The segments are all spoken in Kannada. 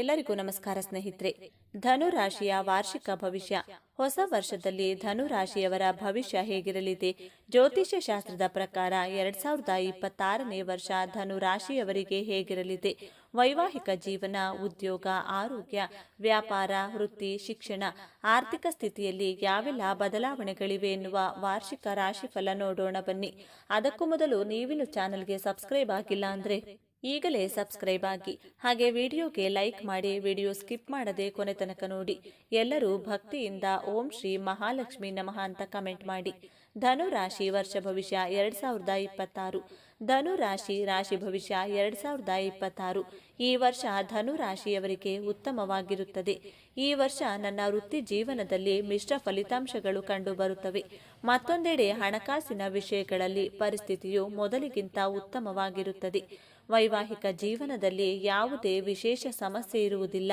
ಎಲ್ಲರಿಗೂ ನಮಸ್ಕಾರ ಸ್ನೇಹಿತರೆ. ಧನು ರಾಶಿಯ ವಾರ್ಷಿಕ ಭವಿಷ್ಯ. ಹೊಸ ವರ್ಷದಲ್ಲಿ ಧನು ರಾಶಿಯವರ ಭವಿಷ್ಯ ಹೇಗಿರಲಿದೆ? ಜ್ಯೋತಿಷ್ಯ ಶಾಸ್ತ್ರದ ಪ್ರಕಾರ ಎರಡ್ ಸಾವಿರದ ಇಪ್ಪತ್ತಾರನೇ ವರ್ಷ ಧನು ರಾಶಿಯವರಿಗೆ ಹೇಗಿರಲಿದೆ? ವೈವಾಹಿಕ ಜೀವನ, ಉದ್ಯೋಗ, ಆರೋಗ್ಯ, ವ್ಯಾಪಾರ, ವೃತ್ತಿ, ಶಿಕ್ಷಣ, ಆರ್ಥಿಕ ಸ್ಥಿತಿಯಲ್ಲಿ ಯಾವೆಲ್ಲ ಬದಲಾವಣೆಗಳಿವೆ ಎನ್ನುವ ವಾರ್ಷಿಕ ರಾಶಿಫಲ ನೋಡೋಣ ಬನ್ನಿ. ಅದಕ್ಕೂ ಮೊದಲು ನೀವಿನ್ನು ಚಾನೆಲ್ಗೆ ಸಬ್ಸ್ಕ್ರೈಬ್ ಆಗಿಲ್ಲ ಅಂದ್ರೆ ಈಗಲೇ ಸಬ್ಸ್ಕ್ರೈಬ್ ಆಗಿ ಹಾಗೆ ವಿಡಿಯೋಗೆ ಲೈಕ್ ಮಾಡಿ ವಿಡಿಯೋ ಸ್ಕಿಪ್ ಮಾಡದೆ ಕೊನೆ ತನಕ ನೋಡಿ. ಎಲ್ಲರೂ ಭಕ್ತಿಯಿಂದ ಓಂ ಶ್ರೀ ಮಹಾಲಕ್ಷ್ಮಿ ನಮಃ ಅಂತ ಕಮೆಂಟ್ ಮಾಡಿ. ಧನು ರಾಶಿ ವರ್ಷ ಭವಿಷ್ಯ ಎರಡ್ ಸಾವಿರದ ಇಪ್ಪತ್ತಾರು. ಧನು ರಾಶಿ ರಾಶಿ ಭವಿಷ್ಯ ಎರಡ್ ಸಾವಿರದ ಇಪ್ಪತ್ತಾರು. ಈ ವರ್ಷ ಧನು ರಾಶಿಯವರಿಗೆ ಉತ್ತಮವಾಗಿರುತ್ತದೆ. ಈ ವರ್ಷ ನನ್ನ ವೃತ್ತಿ ಜೀವನದಲ್ಲಿ ಮಿಶ್ರ ಫಲಿತಾಂಶಗಳು ಕಂಡುಬರುತ್ತವೆ ಮತ್ತೊಂದೆಡೆ ಹಣಕಾಸಿನ ವಿಷಯಗಳಲ್ಲಿ ಪರಿಸ್ಥಿತಿಯು ಮೊದಲಿಗಿಂತ ಉತ್ತಮವಾಗಿರುತ್ತದೆ. ವೈವಾಹಿಕ ಜೀವನದಲ್ಲಿ ಯಾವುದೇ ವಿಶೇಷ ಸಮಸ್ಯೆ ಇರುವುದಿಲ್ಲ.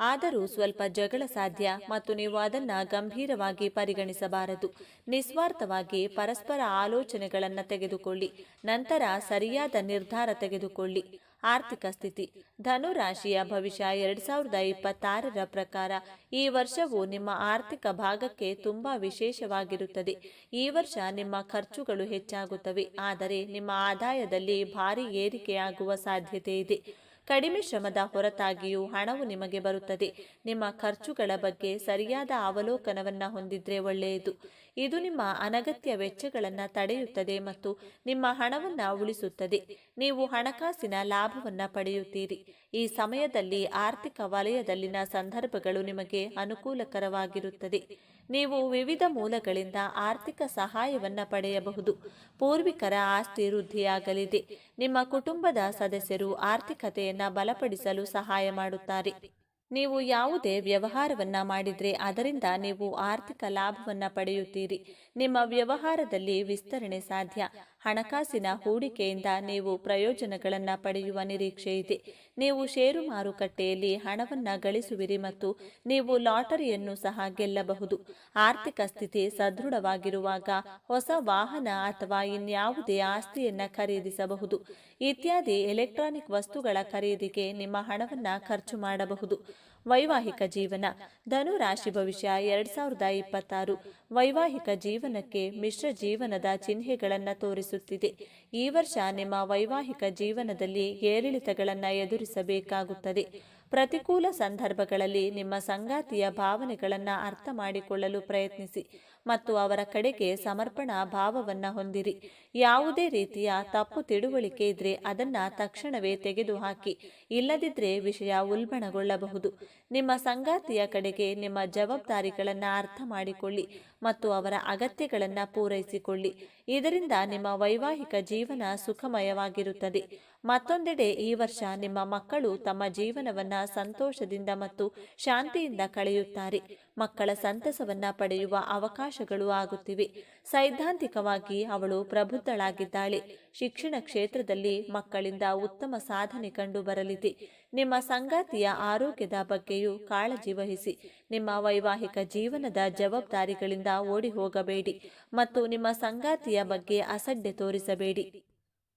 ಆದರೂ ಸ್ವಲ್ಪ ಜಗಳ ಸಾಧ್ಯ ಮತ್ತು ನೀವು ಅದನ್ನ ಗಂಭೀರವಾಗಿ ಪರಿಗಣಿಸಬಾರದು. ನಿಸ್ವಾರ್ಥವಾಗಿ ಪರಸ್ಪರ ಆಲೋಚನೆಗಳನ್ನು ತೆಗೆದುಕೊಳ್ಳಿ. ನಂತರ ಸರಿಯಾದ ನಿರ್ಧಾರ ತೆಗೆದುಕೊಳ್ಳಿ. ಆರ್ಥಿಕ ಸ್ಥಿತಿ. ಧನುರಾಶಿಯ ಭವಿಷ್ಯ ಎರಡ್ ಸಾವಿರದ ಇಪ್ಪತ್ತಾರರ ಪ್ರಕಾರ ಈ ವರ್ಷವು ನಿಮ್ಮ ಆರ್ಥಿಕ ಭಾಗಕ್ಕೆ ತುಂಬಾ ವಿಶೇಷವಾಗಿರುತ್ತದೆ. ಈ ವರ್ಷ ನಿಮ್ಮ ಖರ್ಚುಗಳು ಹೆಚ್ಚಾಗುತ್ತವೆ. ಆದರೆ ನಿಮ್ಮ ಆದಾಯದಲ್ಲಿ ಭಾರಿ ಏರಿಕೆಯಾಗುವ ಸಾಧ್ಯತೆ ಇದೆ. ಕಡಿಮೆ ಶ್ರಮದ ಹೊರತಾಗಿಯೂ ಹಣವು ನಿಮಗೆ ಬರುತ್ತದೆ. ನಿಮ್ಮ ಖರ್ಚುಗಳ ಬಗ್ಗೆ ಸರಿಯಾದ ಅವಲೋಕನವನ್ನು ಹೊಂದಿದ್ರೆ ಒಳ್ಳೆಯದು. ಇದು ನಿಮ್ಮ ಅನಗತ್ಯ ವೆಚ್ಚಗಳನ್ನು ತಡೆಯುತ್ತದೆ ಮತ್ತು ನಿಮ್ಮ ಹಣವನ್ನು ಉಳಿಸುತ್ತದೆ. ನೀವು ಹಣಕಾಸಿನ ಲಾಭವನ್ನು ಪಡೆಯುತ್ತೀರಿ. ಈ ಸಮಯದಲ್ಲಿ ಆರ್ಥಿಕ ವಲಯದಲ್ಲಿನ ಸಂದರ್ಭಗಳು ನಿಮಗೆ ಅನುಕೂಲಕರವಾಗಿರುತ್ತದೆ. ನೀವು ವಿವಿಧ ಮೂಲಗಳಿಂದ ಆರ್ಥಿಕ ಸಹಾಯವನ್ನು ಪಡೆಯಬಹುದು. ಪೂರ್ವಿಕರ ಆಸ್ತಿ ವೃದ್ಧಿಯಾಗಲಿದೆ ನಿಮ್ಮ ಕುಟುಂಬದ ಸದಸ್ಯರು ಆರ್ಥಿಕತೆಯನ್ನು ಬಲಪಡಿಸಲು ಸಹಾಯ ಮಾಡುತ್ತಾರೆ. ನೀವು ಯಾವುದೇ ವ್ಯವಹಾರವನ್ನು ಮಾಡಿದರೆ ಅದರಿಂದ ನೀವು ಆರ್ಥಿಕ ಲಾಭವನ್ನು ಪಡೆಯುತ್ತೀರಿ. ನಿಮ್ಮ ವ್ಯವಹಾರದಲ್ಲಿ ವಿಸ್ತರಣೆ ಸಾಧ್ಯ. ಹಣಕಾಸಿನ ಹೂಡಿಕೆಯಿಂದ ನೀವು ಪ್ರಯೋಜನಗಳನ್ನು ಪಡೆಯುವ ನಿರೀಕ್ಷೆ ಇದೆ. ನೀವು ಷೇರು ಮಾರುಕಟ್ಟೆಯಲ್ಲಿ ಹಣವನ್ನು ಗಳಿಸುವಿರಿ ಮತ್ತು ನೀವು ಲಾಟರಿಯನ್ನು ಸಹ ಗೆಲ್ಲಬಹುದು. ಆರ್ಥಿಕ ಸ್ಥಿತಿ ಸದೃಢವಾಗಿರುವಾಗ ಹೊಸ ವಾಹನ ಅಥವಾ ಇನ್ಯಾವುದೇ ಆಸ್ತಿಯನ್ನು ಖರೀದಿಸಬಹುದು. ಇತ್ಯಾದಿ ಎಲೆಕ್ಟ್ರಾನಿಕ್ ವಸ್ತುಗಳ ಖರೀದಿಗೆ ನಿಮ್ಮ ಹಣವನ್ನು ಖರ್ಚು ಮಾಡಬಹುದು. ವೈವಾಹಿಕ ಜೀವನ. ಧನು ರಾಶಿ ಭವಿಷ್ಯ ಎರಡ್ ಸಾವಿರದ ಇಪ್ಪತ್ತಾರು. ವೈವಾಹಿಕ ಜೀವನಕ್ಕೆ ಮಿಶ್ರ ಜೀವನದ ಚಿಹ್ನೆಗಳನ್ನು ತೋರಿಸುತ್ತಿದೆ. ಈ ವರ್ಷ ನಿಮ್ಮ ವೈವಾಹಿಕ ಜೀವನದಲ್ಲಿ ಏರಿಳಿತಗಳನ್ನು ಎದುರಿಸಬೇಕಾಗುತ್ತದೆ. ಪ್ರತಿಕೂಲ ಸಂದರ್ಭಗಳಲ್ಲಿ ನಿಮ್ಮ ಸಂಗಾತಿಯ ಭಾವನೆಗಳನ್ನು ಅರ್ಥ ಮಾಡಿಕೊಳ್ಳಲು ಪ್ರಯತ್ನಿಸಿ ಮತ್ತು ಅವರ ಕಡೆಗೆ ಸಮರ್ಪಣಾ ಭಾವವನ್ನು ಹೊಂದಿರಿ. ಯಾವುದೇ ರೀತಿಯ ತಪ್ಪು ತಿಳುವಳಿಕೆ ಇದ್ರೆ ಅದನ್ನು ತಕ್ಷಣವೇ ತೆಗೆದುಹಾಕಿ, ಇಲ್ಲದಿದ್ರೆ ವಿಷಯ ಉಲ್ಬಣಗೊಳ್ಳಬಹುದು. ನಿಮ್ಮ ಸಂಗಾತಿಯ ಕಡೆಗೆ ನಿಮ್ಮ ಜವಾಬ್ದಾರಿಗಳನ್ನು ಅರ್ಥ ಮಾಡಿಕೊಳ್ಳಿ ಮತ್ತು ಅವರ ಅಗತ್ಯಗಳನ್ನು ಪೂರೈಸಿಕೊಳ್ಳಿ. ಇದರಿಂದ ನಿಮ್ಮ ವೈವಾಹಿಕ ಜೀವನ ಸುಖಮಯವಾಗಿರುತ್ತದೆ. ಮತ್ತೊಂದೆಡೆ ಈ ವರ್ಷ ನಿಮ್ಮ ಮಕ್ಕಳು ತಮ್ಮ ಜೀವನವನ್ನ ಸಂತೋಷದಿಂದ ಮತ್ತು ಶಾಂತಿಯಿಂದ ಕಳೆಯುತ್ತಾರೆ. ಮಕ್ಕಳ ಸಂತಸವನ್ನ ಪಡೆಯುವ ಅವಕಾಶಗಳು ಆಗುತ್ತಿವೆ. ಸೈದ್ಧಾಂತಿಕವಾಗಿ ಅವಳು ಪ್ರಬುದ್ಧಳಾಗಿದ್ದಾಳೆ. ಶಿಕ್ಷಣ ಕ್ಷೇತ್ರದಲ್ಲಿ ಮಕ್ಕಳಿಂದ ಉತ್ತಮ ಸಾಧನೆ ಕಂಡು ಬರಲಿದೆ. ನಿಮ್ಮ ಸಂಗಾತಿಯ ಆರೋಗ್ಯದ ಬಗ್ಗೆಯೂ ಕಾಳಜಿ ವಹಿಸಿ. ನಿಮ್ಮ ವೈವಾಹಿಕ ಜೀವನದ ಜವಾಬ್ದಾರಿಗಳಿಂದ ಓಡಿ ಹೋಗಬೇಡಿ ಮತ್ತು ನಿಮ್ಮ ಸಂಗಾತಿಯ ಬಗ್ಗೆ ಅಸಡ್ಡೆ ತೋರಿಸಬೇಡಿ.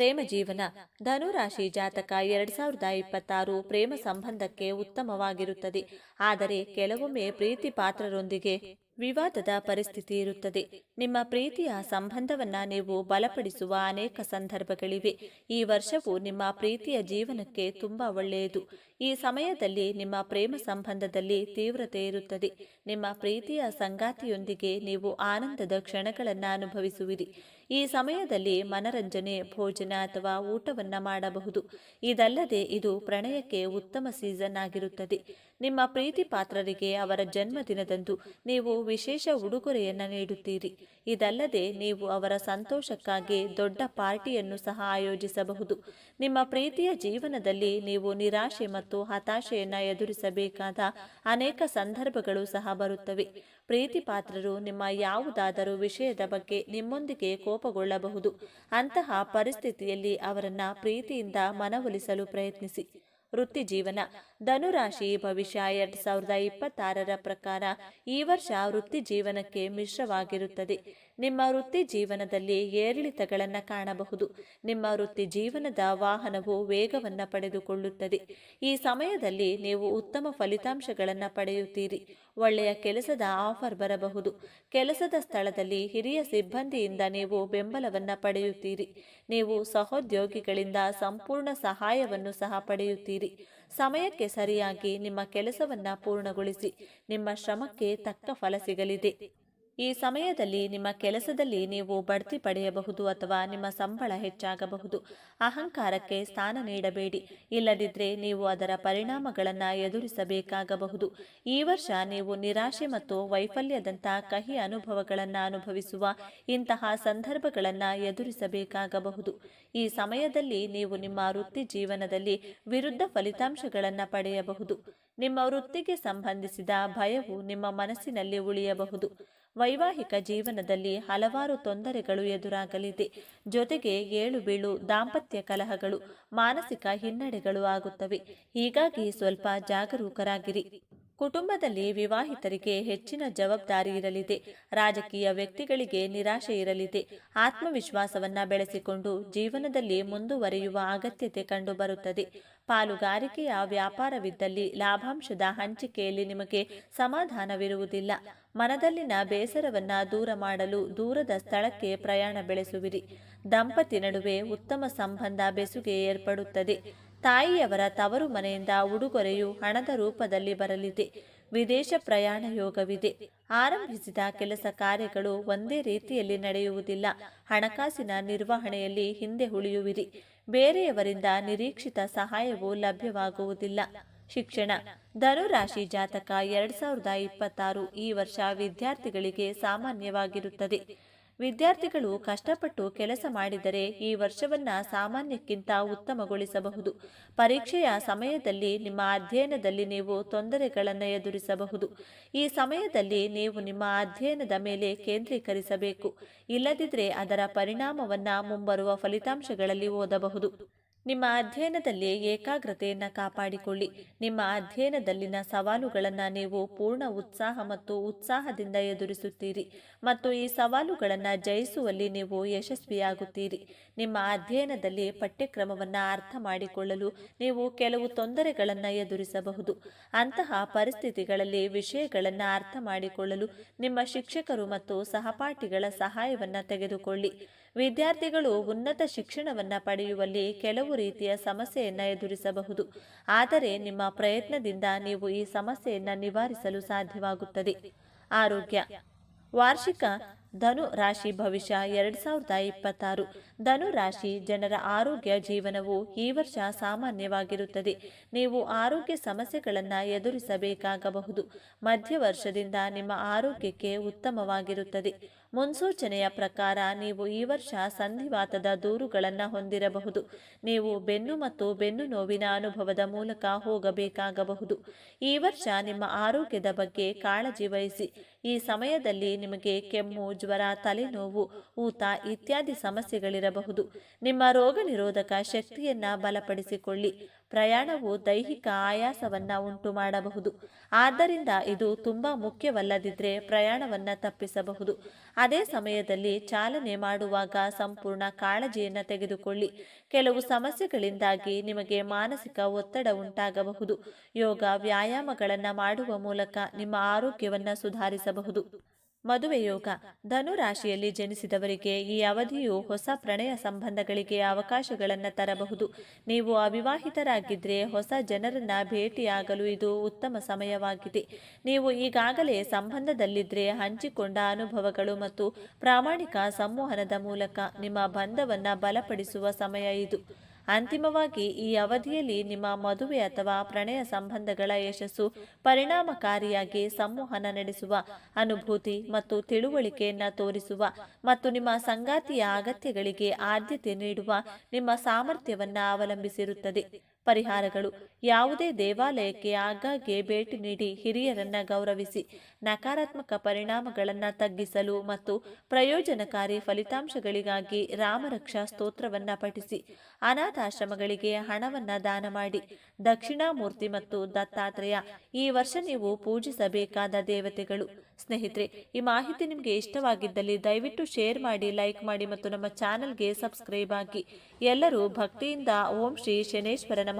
ಪ್ರೇಮ ಜೀವನ. ಧನುರಾಶಿ ಜಾತಕ ಎರಡ್ ಸಾವಿರದ ಇಪ್ಪತ್ತಾರು ಪ್ರೇಮ ಸಂಬಂಧಕ್ಕೆ ಉತ್ತಮವಾಗಿರುತ್ತದೆ. ಆದರೆ ಕೆಲವೊಮ್ಮೆ ಪ್ರೀತಿ ಪಾತ್ರರೊಂದಿಗೆ ವಿವಾದದ ಪರಿಸ್ಥಿತಿ ಇರುತ್ತದೆ. ನಿಮ್ಮ ಪ್ರೀತಿಯ ಸಂಬಂಧವನ್ನ ನೀವು ಬಲಪಡಿಸುವ ಅನೇಕ ಸಂದರ್ಭಗಳಿವೆ. ಈ ವರ್ಷವು ನಿಮ್ಮ ಪ್ರೀತಿಯ ಜೀವನಕ್ಕೆ ತುಂಬಾ ಒಳ್ಳೆಯದು. ಈ ಸಮಯದಲ್ಲಿ ನಿಮ್ಮ ಪ್ರೇಮ ಸಂಬಂಧದಲ್ಲಿ ತೀವ್ರತೆ ಇರುತ್ತದೆ. ನಿಮ್ಮ ಪ್ರೀತಿಯ ಸಂಗಾತಿಯೊಂದಿಗೆ ನೀವು ಆನಂದದ ಕ್ಷಣಗಳನ್ನು ಅನುಭವಿಸುವಿರಿ. ಈ ಸಮಯದಲ್ಲಿ ಮನರಂಜನೆ, ಭೋಜನ ಅಥವಾ ಊಟವನ್ನ ಮಾಡಬಹುದು. ಇದಲ್ಲದೆ ಇದು ಪ್ರಣಯಕ್ಕೆ ಉತ್ತಮ ಸೀಸನ್ ಆಗಿರುತ್ತದೆ. ನಿಮ್ಮ ಪ್ರೀತಿ ಪಾತ್ರರಿಗೆ ಅವರ ಜನ್ಮದಿನದಂದು ನೀವು ವಿಶೇಷ ಉಡುಗೊರೆಯನ್ನು ನೀಡುತ್ತೀರಿ. ಇದಲ್ಲದೆ ನೀವು ಅವರ ಸಂತೋಷಕ್ಕಾಗಿ ದೊಡ್ಡ ಪಾರ್ಟಿಯನ್ನು ಸಹ ಆಯೋಜಿಸಬಹುದು. ನಿಮ್ಮ ಪ್ರೀತಿಯ ಜೀವನದಲ್ಲಿ ನೀವು ನಿರಾಶೆ ಮತ್ತು ಹತಾಶೆಯನ್ನು ಎದುರಿಸಬೇಕಾದ ಅನೇಕ ಸಂದರ್ಭಗಳು ಸಹ ಬರುತ್ತವೆ. ಪ್ರೀತಿ ಪಾತ್ರರು ನಿಮ್ಮ ಯಾವುದಾದರೂ ವಿಷಯದ ಬಗ್ಗೆ ನಿಮ್ಮೊಂದಿಗೆ ಕೋಪಗೊಳ್ಳಬಹುದು. ಅಂತಹ ಪರಿಸ್ಥಿತಿಯಲ್ಲಿ ಅವರನ್ನು ಪ್ರೀತಿಯಿಂದ ಮನವೊಲಿಸಲು ಪ್ರಯತ್ನಿಸಿ. ವೃತ್ತಿ ಜೀವನ ಧನುರಾಶಿ ಭವಿಷ್ಯ ಎರಡ್ ಸಾವಿರದ ಇಪ್ಪತ್ತಾರರ ಪ್ರಕಾರ ಈ ವರ್ಷ ವೃತ್ತಿ ಜೀವನಕ್ಕೆ ಮಿಶ್ರವಾಗಿರುತ್ತದೆ. ನಿಮ್ಮ ವೃತ್ತಿ ಜೀವನದಲ್ಲಿ ಏರಿಳಿತಗಳನ್ನು ಕಾಣಬಹುದು. ನಿಮ್ಮ ವೃತ್ತಿ ಜೀವನದ ವಾಹನವು ವೇಗವನ್ನು ಪಡೆದುಕೊಳ್ಳುತ್ತದೆ. ಈ ಸಮಯದಲ್ಲಿ ನೀವು ಉತ್ತಮ ಫಲಿತಾಂಶಗಳನ್ನು ಪಡೆಯುತ್ತೀರಿ. ಒಳ್ಳೆಯ ಕೆಲಸದ ಆಫರ್ ಬರಬಹುದು. ಕೆಲಸದ ಸ್ಥಳದಲ್ಲಿ ಹಿರಿಯ ಸಿಬ್ಬಂದಿಯಿಂದ ನೀವು ಬೆಂಬಲವನ್ನು ಪಡೆಯುತ್ತೀರಿ. ನೀವು ಸಹೋದ್ಯೋಗಿಗಳಿಂದ ಸಂಪೂರ್ಣ ಸಹಾಯವನ್ನು ಸಹ ಪಡೆಯುತ್ತೀರಿ. ಸಮಯಕ್ಕೆ ಸರಿಯಾಗಿ ನಿಮ್ಮ ಕೆಲಸವನ್ನು ಪೂರ್ಣಗೊಳಿಸಿ. ನಿಮ್ಮ ಶ್ರಮಕ್ಕೆ ತಕ್ಕ ಫಲ ಸಿಗಲಿದೆ. ಈ ಸಮಯದಲ್ಲಿ ನಿಮ್ಮ ಕೆಲಸದಲ್ಲಿ ನೀವು ಬಡ್ತಿ ಪಡೆಯಬಹುದು ಅಥವಾ ನಿಮ್ಮ ಸಂಬಳ ಹೆಚ್ಚಾಗಬಹುದು. ಅಹಂಕಾರಕ್ಕೆ ಸ್ಥಾನ ನೀಡಬೇಡಿ. ಇಲ್ಲದಿದ್ದರೆ ನೀವು ಅದರ ಪರಿಣಾಮಗಳನ್ನು ಎದುರಿಸಬೇಕಾಗಬಹುದು. ಈ ವರ್ಷ ನೀವು ನಿರಾಶೆ ಮತ್ತು ವೈಫಲ್ಯದಂಥ ಕಹಿ ಅನುಭವಗಳನ್ನು ಅನುಭವಿಸುವ ಇಂತಹ ಸಂದರ್ಭಗಳನ್ನು ಎದುರಿಸಬೇಕಾಗಬಹುದು. ಈ ಸಮಯದಲ್ಲಿ ನೀವು ನಿಮ್ಮ ವೃತ್ತಿ ಜೀವನದಲ್ಲಿ ವಿರುದ್ಧ ಫಲಿತಾಂಶಗಳನ್ನು ಪಡೆಯಬಹುದು. ನಿಮ್ಮ ವೃತ್ತಿಗೆ ಸಂಬಂಧಿಸಿದ ಭಯವು ನಿಮ್ಮ ಮನಸ್ಸಿನಲ್ಲಿ ಉಳಿಯಬಹುದು. ವೈವಾಹಿಕ ಜೀವನದಲ್ಲಿ ಹಲವಾರು ತೊಂದರೆಗಳು ಎದುರಾಗಲಿದೆ. ಜೊತೆಗೆ ಏಳು ಬೀಳು ದಾಂಪತ್ಯ ಕಲಹಗಳು, ಮಾನಸಿಕ ಹಿನ್ನಡೆಗಳು ಆಗುತ್ತವೆ. ಹೀಗಾಗಿ ಸ್ವಲ್ಪ ಜಾಗರೂಕರಾಗಿರಿ. ಕುಟುಂಬದಲ್ಲಿ ವಿವಾಹಿತರಿಗೆ ಹೆಚ್ಚಿನ ಜವಾಬ್ದಾರಿ ಇರಲಿದೆ. ರಾಜಕೀಯ ವ್ಯಕ್ತಿಗಳಿಗೆ ನಿರಾಶೆ ಇರಲಿದೆ. ಆತ್ಮವಿಶ್ವಾಸವನ್ನ ಬೆಳೆಸಿಕೊಂಡು ಜೀವನದಲ್ಲಿ ಮುಂದುವರಿಯುವ ಅಗತ್ಯತೆ ಕಂಡುಬರುತ್ತದೆ. ಪಾಲುಗಾರಿಕೆಯ ವ್ಯಾಪಾರವಿದ್ದಲ್ಲಿ ಲಾಭಾಂಶದ ಹಂಚಿಕೆಯಲ್ಲಿ ನಿಮಗೆ ಸಮಾಧಾನವಿರುವುದಿಲ್ಲ. ಮನದಲ್ಲಿನ ಬೇಸರವನ್ನ ದೂರ ಮಾಡಲು ದೂರದ ಸ್ಥಳಕ್ಕೆ ಪ್ರಯಾಣ ಬೆಳೆಸುವಿರಿ. ದಂಪತಿ ನಡುವೆ ಉತ್ತಮ ಸಂಬಂಧ ಬೆಸುಗೆ ಏರ್ಪಡುತ್ತದೆ. ತಾಯಿಯವರ ತವರು ಮನೆಯಿಂದ ಉಡುಗೊರೆಯು ಹಣದ ರೂಪದಲ್ಲಿ ಬರಲಿದೆ. ವಿದೇಶ ಪ್ರಯಾಣ ಯೋಗವಿದೆ. ಆರಂಭಿಸಿದ ಕೆಲಸ ಕಾರ್ಯಗಳು ಒಂದೇ ರೀತಿಯಲ್ಲಿ ನಡೆಯುವುದಿಲ್ಲ. ಹಣಕಾಸಿನ ನಿರ್ವಹಣೆಯಲ್ಲಿ ಹಿಂದೆ ಉಳಿಯುವಿರಿ. ಬೇರೆಯವರಿಂದ ನಿರೀಕ್ಷಿತ ಸಹಾಯವು ಲಭ್ಯವಾಗುವುದಿಲ್ಲ. ಶಿಕ್ಷಣ ಧನುರಾಶಿ ಜಾತಕ ಎರಡ್ ಸಾವಿರದ ಇಪ್ಪತ್ತಾರು ಈ ವರ್ಷ ವಿದ್ಯಾರ್ಥಿಗಳಿಗೆ ಸಾಮಾನ್ಯವಾಗಿರುತ್ತದೆ. ವಿದ್ಯಾರ್ಥಿಗಳು ಕಷ್ಟಪಟ್ಟು ಕೆಲಸ ಮಾಡಿದರೆ ಈ ವರ್ಷವನ್ನ ಸಾಮಾನ್ಯಕ್ಕಿಂತ ಉತ್ತಮಗೊಳಿಸಬಹುದು. ಪರೀಕ್ಷೆಯ ಸಮಯದಲ್ಲಿ ನಿಮ್ಮ ಅಧ್ಯಯನದಲ್ಲಿ ನೀವು ತೊಂದರೆಗಳನ್ನು ಎದುರಿಸಬಹುದು. ಈ ಸಮಯದಲ್ಲಿ ನೀವು ನಿಮ್ಮ ಅಧ್ಯಯನದ ಮೇಲೆ ಕೇಂದ್ರೀಕರಿಸಬೇಕು. ಇಲ್ಲದಿದ್ದರೆ ಅದರ ಪರಿಣಾಮವನ್ನ ಮುಂಬರುವ ಫಲಿತಾಂಶಗಳಲ್ಲಿ ಓದಬಹುದು. ನಿಮ್ಮ ಅಧ್ಯಯನದಲ್ಲಿ ಏಕಾಗ್ರತೆಯನ್ನು ಕಾಪಾಡಿಕೊಳ್ಳಿ. ನಿಮ್ಮ ಅಧ್ಯಯನದಲ್ಲಿನ ಸವಾಲುಗಳನ್ನು ನೀವು ಪೂರ್ಣ ಉತ್ಸಾಹ ಮತ್ತು ಉತ್ಸಾಹದಿಂದ ಎದುರಿಸುತ್ತೀರಿ. ಮತ್ತು ಈ ಸವಾಲುಗಳನ್ನು ಜಯಿಸುವಲ್ಲಿ ನೀವು ಯಶಸ್ವಿಯಾಗುತ್ತೀರಿ. ನಿಮ್ಮ ಅಧ್ಯಯನದಲ್ಲಿ ಪಠ್ಯಕ್ರಮವನ್ನು ಅರ್ಥ ಮಾಡಿಕೊಳ್ಳಲು ನೀವು ಕೆಲವು ತೊಂದರೆಗಳನ್ನು ಎದುರಿಸಬಹುದು. ಅಂತಹ ಪರಿಸ್ಥಿತಿಗಳಲ್ಲಿ ವಿಷಯಗಳನ್ನು ಅರ್ಥ ಮಾಡಿಕೊಳ್ಳಲು ನಿಮ್ಮ ಶಿಕ್ಷಕರು ಮತ್ತು ಸಹಪಾಠಿಗಳ ಸಹಾಯವನ್ನು ತೆಗೆದುಕೊಳ್ಳಿ. ವಿದ್ಯಾರ್ಥಿಗಳು ಉನ್ನತ ಶಿಕ್ಷಣವನ್ನು ಪಡೆಯುವಲ್ಲಿ ಕೆಲವು ರೀತಿಯ ಸಮಸ್ಯೆಯನ್ನು ಎದುರಿಸಬಹುದು. ಆದರೆ ನಿಮ್ಮ ಪ್ರಯತ್ನದಿಂದ ನೀವು ಈ ಸಮಸ್ಯೆಯನ್ನು ನಿವಾರಿಸಲು ಸಾಧ್ಯವಾಗುತ್ತದೆ. ಆರೋಗ್ಯ. ವಾರ್ಷಿಕ ಧನು ರಾಶಿ ಭವಿಷ್ಯ ಎರಡ್ ಸಾವಿರದ ಇಪ್ಪತ್ತಾರು. ಧನು ರಾಶಿ ಜನರ ಆರೋಗ್ಯ ಜೀವನವು ಈ ವರ್ಷ ಸಾಮಾನ್ಯವಾಗಿರುತ್ತದೆ. ನೀವು ಆರೋಗ್ಯ ಸಮಸ್ಯೆಗಳನ್ನು ಎದುರಿಸಬೇಕಾಗಬಹುದು. ಮಧ್ಯ ವರ್ಷದಿಂದ ನಿಮ್ಮ ಆರೋಗ್ಯಕ್ಕೆ ಉತ್ತಮವಾಗಿರುತ್ತದೆ. ಮುನ್ಸೂಚನೆಯ ಪ್ರಕಾರ ನೀವು ಈ ವರ್ಷ ಸಂಧಿವಾತದ ದೂರುಗಳನ್ನು ಹೊಂದಿರಬಹುದು. ನೀವು ಬೆನ್ನು ಮತ್ತು ಬೆನ್ನು ನೋವಿನ ಅನುಭವದ ಮೂಲಕ ಹೋಗಬೇಕಾಗಬಹುದು. ಈ ವರ್ಷ ನಿಮ್ಮ ಆರೋಗ್ಯದ ಬಗ್ಗೆ ಕಾಳಜಿ ವಹಿಸಿ. ಈ ಸಮಯದಲ್ಲಿ ನಿಮಗೆ ಕೆಮ್ಮು, ಜ್ವರ, ತಲೆನೋವು, ಊತ ಇತ್ಯಾದಿ ಸಮಸ್ಯೆಗಳಿರಬಹುದು. ನಿಮ್ಮ ರೋಗ ನಿರೋಧಕ ಶಕ್ತಿಯನ್ನ ಬಲಪಡಿಸಿಕೊಳ್ಳಿ. ಪ್ರಯಾಣವು ದೈಹಿಕ ಆಯಾಸವನ್ನು ಉಂಟು ಮಾಡಬಹುದು ಆದ್ದರಿಂದ ಇದು ತುಂಬಾ ಮುಖ್ಯವಲ್ಲದಿದ್ದರೆ ಪ್ರಯಾಣವನ್ನು ತಪ್ಪಿಸಬಹುದು. ಅದೇ ಸಮಯದಲ್ಲಿ ಚಾಲನೆ ಮಾಡುವಾಗ ಸಂಪೂರ್ಣ ಕಾಳಜಿಯನ್ನು ತೆಗೆದುಕೊಳ್ಳಿ. ಕೆಲವು ಸಮಸ್ಯೆಗಳಿಂದಾಗಿ ನಿಮಗೆ ಮಾನಸಿಕ ಒತ್ತಡ ಉಂಟಾಗಬಹುದು. ಯೋಗ, ವ್ಯಾಯಾಮಗಳನ್ನು ಮಾಡುವ ಮೂಲಕ ನಿಮ್ಮ ಆರೋಗ್ಯವನ್ನು ಸುಧಾರಿಸಬಹುದು. ಮದುವೆ ಯೋಗ. ಧನು ರಾಶಿಯಲ್ಲಿ ಜನಿಸಿದವರಿಗೆ ಈ ಅವಧಿಯು ಹೊಸ ಪ್ರಣಯ ಸಂಬಂಧಗಳಿಗೆ ಅವಕಾಶಗಳನ್ನು ತರಬಹುದು. ನೀವು ಅವಿವಾಹಿತರಾಗಿದ್ದರೆ ಹೊಸ ಜನರನ್ನ ಭೇಟಿಯಾಗಲು ಇದು ಉತ್ತಮ ಸಮಯವಾಗಿದೆ. ನೀವು ಈಗಾಗಲೇ ಸಂಬಂಧದಲ್ಲಿದ್ದರೆ ಹಂಚಿಕೊಂಡ ಅನುಭವಗಳು ಮತ್ತು ಪ್ರಾಮಾಣಿಕ ಸಂವಹನದ ಮೂಲಕ ನಿಮ್ಮ ಬಂಧವನ್ನು ಬಲಪಡಿಸುವ ಸಮಯ ಇದು. ಅಂತಿಮವಾಗಿ, ಈ ಅವಧಿಯಲ್ಲಿ ನಿಮ್ಮ ಮದುವೆ ಅಥವಾ ಪ್ರಣಯ ಸಂಬಂಧಗಳ ಯಶಸ್ಸು ಪರಿಣಾಮಕಾರಿಯಾಗಿ ಸಂವಹನ ನಡೆಸುವ ಅನುಭೂತಿ ಮತ್ತು ತಿಳುವಳಿಕೆಯನ್ನು ತೋರಿಸುವ ಮತ್ತು ನಿಮ್ಮ ಸಂಗಾತಿಯ ಅಗತ್ಯಗಳಿಗೆ ಆದ್ಯತೆ ನೀಡುವ ನಿಮ್ಮ ಸಾಮರ್ಥ್ಯವನ್ನು ಅವಲಂಬಿಸಿರುತ್ತದೆ. ಪರಿಹಾರಗಳು. ಯಾವುದೇ ದೇವಾಲಯಕ್ಕೆ ಆಗಾಗ್ಗೆ ಭೇಟಿ ನೀಡಿ ಹಿರಿಯರನ್ನ ಗೌರವಿಸಿ, ನಕಾರಾತ್ಮಕ ಪರಿಣಾಮಗಳನ್ನು ತಗ್ಗಿಸಲು ಮತ್ತು ಪ್ರಯೋಜನಕಾರಿ ಫಲಿತಾಂಶಗಳಿಗಾಗಿ ರಾಮರಕ್ಷಾ ಸ್ತೋತ್ರವನ್ನ ಪಠಿಸಿ, ಅನಾಥಾಶ್ರಮಗಳಿಗೆ ಹಣವನ್ನ ದಾನ ಮಾಡಿ, ದಕ್ಷಿಣಾಮೂರ್ತಿ ಮತ್ತು ದತ್ತಾತ್ರೇಯ ಈ ವರ್ಷ ನೀವು ಪೂಜಿಸಬೇಕಾದ ದೇವತೆಗಳು. ಸ್ನೇಹಿತರೆ, ಈ ಮಾಹಿತಿ ನಿಮಗೆ ಇಷ್ಟವಾಗಿದ್ದಲ್ಲಿ ದಯವಿಟ್ಟು ಶೇರ್ ಮಾಡಿ, ಲೈಕ್ ಮಾಡಿ ಮತ್ತು ನಮ್ಮ ಚಾನಲ್ಗೆ ಸಬ್ಸ್ಕ್ರೈಬ್ ಆಗಿ. ಎಲ್ಲರೂ ಭಕ್ತಿಯಿಂದ ಓಂ ಶ್ರೀ ಶನೇಶ್ವರ ನಮಃ.